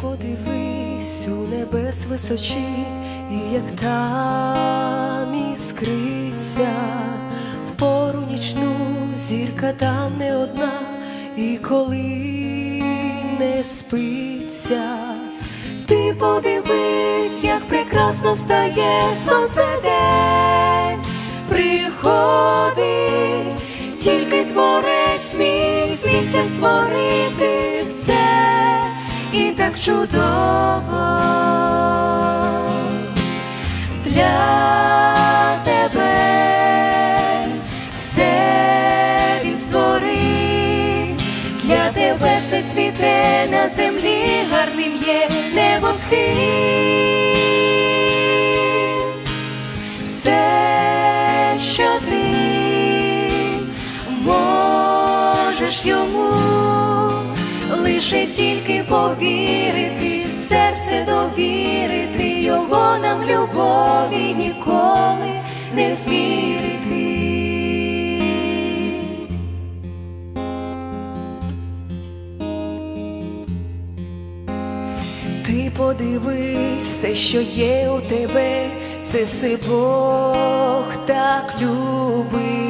подивись у небес височі, і як там іскриться, в пору нічну зірка там не одна, і коли не спиться, ти подивись, як прекрасно встає сонце день, приходить, тільки творець міг змігся створити чудово для тебе все він створив, для тебе все цвіте на землі, гарним є. Все, лише тільки повірити, серце довірити, його нам любові ніколи не змірити. Ти подивись, все, що є у тебе, це все Бог так любить,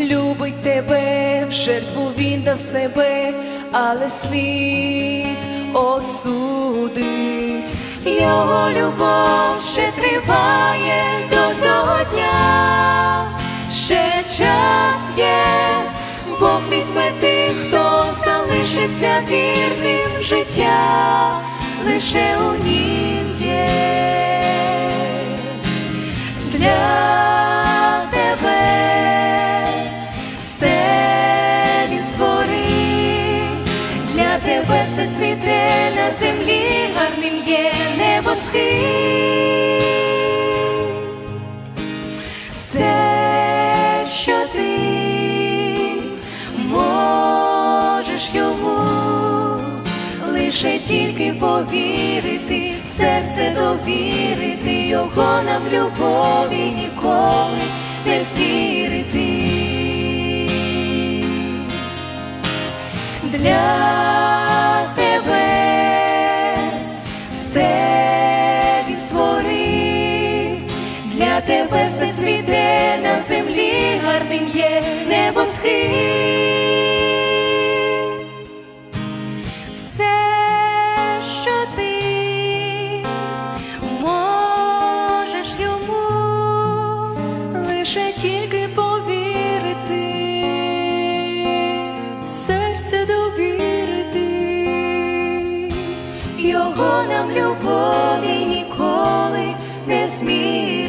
любить тебе, в жертву він дав себе, але світ осудить, його любов ще триває до цього дня, ще час є, Бог візьме тих, хто залишився вірним життя, лише у нім є тебе цвіте на землі, гарним є небосхил. Все, що ти можеш йому, лише тільки повірити, серце довірити, його нам любові ніколи не змірити. Для для тебе все цвіте на землі, гарним є небосхил. Все, що ти можеш йому, лише тільки повірити, серце довірити, його нам любові ніколи не змірити.